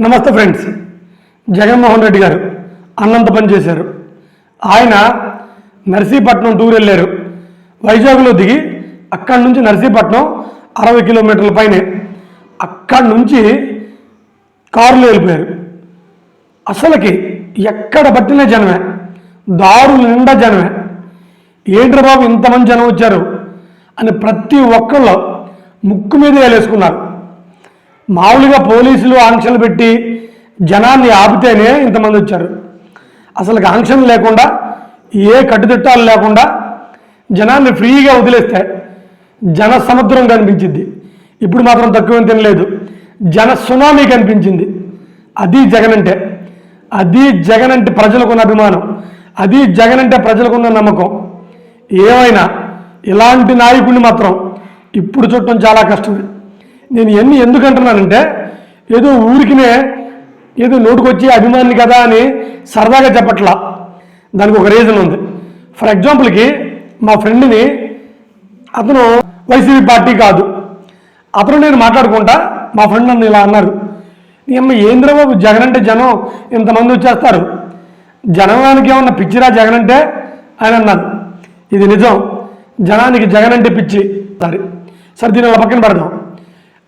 నమస్తే ఫ్రెండ్స్. జగన్మోహన్ రెడ్డి గారు అన్నంత పని చేశారు. ఆయన నర్సీపట్నం టూర్ వెళ్ళారు. వైజాగ్లో దిగి అక్కడి నుంచి నర్సీపట్నం అరవై కిలోమీటర్ల పైనే అక్కడి నుంచి కారులో వెళ్ళిపోయారు. అసలుకి ఎక్కడ పట్టిన జనమే? దారులు నిండా జనమే. ఏంట్రా బాబు ఇంతమంది జనం వచ్చారు? అని ప్రతి ఒక్కళ్ళు ముక్కు మీద వేలేసుకున్నారు. మామూలుగా పోలీసులు ఆంక్షలు పెట్టి జనాన్ని ఆపితేనే ఇంతమంది వచ్చారు. అసలు ఆంక్షలు లేకుండా ఏ కట్టుదిట్టాలు లేకుండా జనాన్ని ఫ్రీగా వదిలేస్తే జన సముద్రం కనిపించింది. ఇప్పుడు మాత్రం తక్కువ తినలేదు. జన సునామీ కనిపించింది. అది జగన్ అంటే అది జగన్ అంటే ప్రజలకున్న అభిమానం అది జగన్ అంటే ప్రజలకున్న నమ్మకం. ఏమైనా ఇలాంటి నాయకుడిని మాత్రం ఇప్పుడు చుట్టం చాలా కష్టమే. నేను ఎన్ని ఎందుకు అంటున్నానంటే ఏదో ఊరికినే ఏదో నోటుకొచ్చి అభిమాని కదా అని సరదాగా చెప్పట్లా. దానికి ఒక రీజన్ ఉంది. ఫర్ ఎగ్జాంపుల్కి మా ఫ్రెండ్ని అతను వైసీపీ పార్టీ కాదు. అతను నేను మాట్లాడుకుంటా మా ఫ్రెండ్ నన్ను ఇలా అన్నారు. నీ అమ్మ ఏంద్రబాబు జగన్ అంటే జనం ఇంతమంది వచ్చేస్తారు. జనానికి ఏమన్నా పిచ్చిరా జగన్ అంటే? ఆయన అన్నారు. ఇది నిజం. జనానికి జగన్ అంటే పిచ్చి. సరే సరే దీని అలా పక్కన పెడదాం.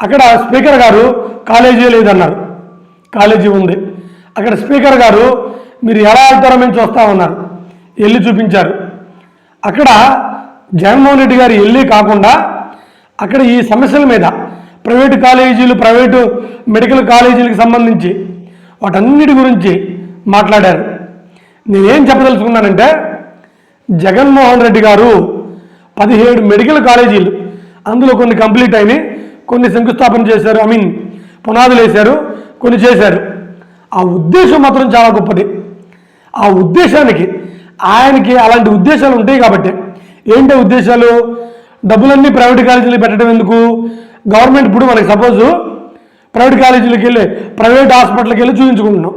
అక్కడ స్పీకర్ గారు కాలేజీ లేదన్నారు. కాలేజీ ఉంది. అక్కడ స్పీకర్ గారు మీరు ఎలా వెళ్తారో మేము చూస్తామన్నారు వెళ్ళి చూపించారు. అక్కడ జగన్మోహన్ రెడ్డి గారు వెళ్ళి కాకుండా అక్కడ ఈ సమస్యల మీద ప్రైవేటు కాలేజీలు ప్రైవేటు మెడికల్ కాలేజీలకు సంబంధించి వాటన్నిటి గురించి మాట్లాడారు. నేనేం చెప్పదలుచుకున్నానంటే జగన్మోహన్ రెడ్డి గారు పదిహేడు మెడికల్ కాలేజీలు అందులో కొన్ని కంప్లీట్ అయినాయి. కొన్ని శంకుస్థాపన చేశారు ఐ మీన్ పునాదులు వేశారు కొన్ని చేశారు. ఆ ఉద్దేశం మాత్రం చాలా గొప్పది. ఆ ఉద్దేశానికి ఆయనకి అలాంటి ఉద్దేశాలు ఉంటాయి కాబట్టి. ఏంటి ఉద్దేశాలు? డబ్బులన్నీ ప్రైవేట్ కాలేజీలు పెట్టడం ఎందుకు? గవర్నమెంట్ ఇప్పుడు మనకి సపోజ్ ప్రైవేట్ కాలేజీలకు వెళ్ళి ప్రైవేట్ హాస్పిటల్కి వెళ్ళి చూపించుకుంటున్నాం.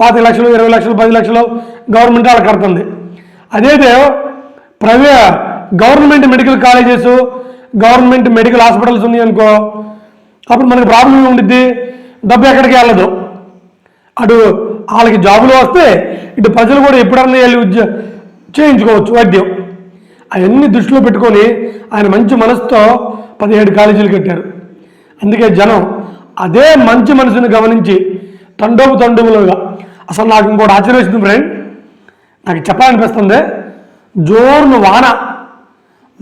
పాతిక లక్షలు ఇరవై లక్షలు పది లక్షలు గవర్నమెంట్ వాళ్ళకి కడుతుంది. అదేదో private government medical colleges government medical hospitals ఉన్నాయి అనుకో అప్పుడు మనకి ప్రాబ్లం ఉండిద్ది? డబ్బు ఎక్కడికి వెళ్ళదు. అటు వాళ్ళకి జాబులు వస్తే ఇటు ప్రజలు కూడా ఎప్పుడన్నా వెళ్ళి చేయించుకోవచ్చు వైద్యం. అవన్నీ దృష్టిలో పెట్టుకొని ఆయన మంచి మనసుతో పదిహేడు కాలేజీలు కట్టారు. అందుకే జనం అదే మంచి మనసుని గమనించి తండోపు తండోపులుగా. అసలు నాకు ఇంకోటి ఆశ్చర్యం ఫ్రెండ్ నాకు చెప్పాలనిపిస్తుంది జోరును వాన.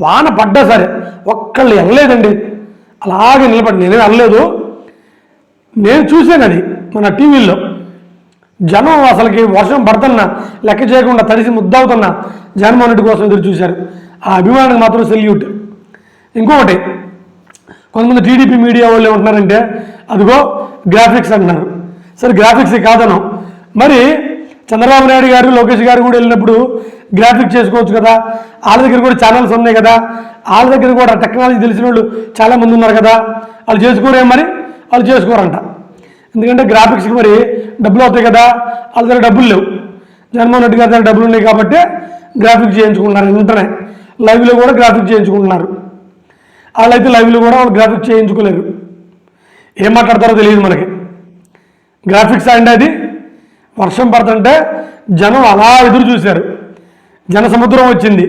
వాన పడ్డా సరే ఒక్కళ్ళు ఎగలేదండి అలాగే నిలబడి నేనే అనలేదు. నేను చూశాను మన టీవీల్లో. జనం అసలుకి వర్షం పడుతున్నా లెక్క చేయకుండా తడిసి ముద్దవుతున్నా జగన్మోహన్ రెడ్డి కోసం ఎదురు చూశారు. ఆ అభిమానానికి మాత్రం సెల్యూట్. ఇంకొకటి కొంతమంది టీడీపీ మీడియా వాళ్ళు ఏమంటున్నారంటే అదిగో గ్రాఫిక్స్ అంటున్నారు. సరే గ్రాఫిక్స్ కాదను. మరి చంద్రబాబు నాయుడు గారు లోకేష్ గారు కూడా వెళ్ళినప్పుడు గ్రాఫిక్స్ చేసుకోవచ్చు కదా. వాళ్ళ దగ్గర కూడా ఛానల్స్ ఉన్నాయి కదా. వాళ్ళ దగ్గర కూడా టెక్నాలజీ తెలిసిన వాళ్ళు చాలా మంది ఉన్నారు కదా. వాళ్ళు చేసుకోరేం మరి? వాళ్ళు చేసుకోరంట. ఎందుకంటే గ్రాఫిక్స్కి మరి డబ్బులు అవుతాయి కదా. వాళ్ళ దగ్గర డబ్బులు లేవు. జగన్మోహన్ రెడ్డి గారి దగ్గర డబ్బులు ఉన్నాయి కాబట్టి గ్రాఫిక్ చేయించుకుంటున్నారు వెంటనే. లైవ్లో కూడా గ్రాఫిక్ చేయించుకుంటున్నారు. వాళ్ళైతే లైవ్లో కూడా వాళ్ళు గ్రాఫిక్ చేయించుకోలేరు. ఏం మాట్లాడతారో తెలియదు మనకి. గ్రాఫిక్స్ అండి అది? వర్షం పడుతుంటే జనం అలా ఎదురు చూశారు. జన సముద్రం వచ్చింది.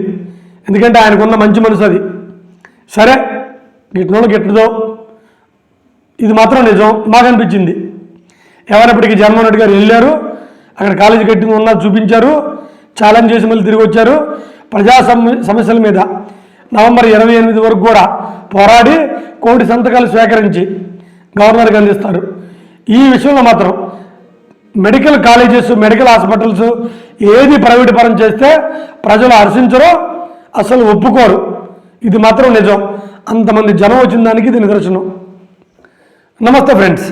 ఎందుకంటే ఆయనకున్న మంచి మనసు అది. సరే గిట్టినోళ్ళు గిట్టదో ఇది మాత్రం నిజం. మాకు అనిపించింది ఎవరైనప్పటికీ జగన్మోహన్ రెడ్డి గారు వెళ్ళారు. అక్కడ కాలేజీ కట్టింది ఉన్నా చూపించారు. ఛాలెంజ్ చేసి మళ్ళీ తిరిగి వచ్చారు. ప్రజా సమస్యల మీద నవంబర్ ఇరవై ఎనిమిది వరకు కూడా పోరాడి కోటి సంతకాలు స్వీకరించి గవర్నర్కి అందిస్తారు. ఈ విషయంలో మాత్రం మెడికల్ కాలేజెస్ మెడికల్ హాస్పిటల్స్ ఏది ప్రైవేట్ పరం చేస్తే ప్రజలు హర్షించరో అసలు ఒప్పుకోరు. ఇది మాత్రం నిజం. అంతమంది జనం వచ్చిన దానికి ఇది నిదర్శనం. నమస్తే ఫ్రెండ్స్.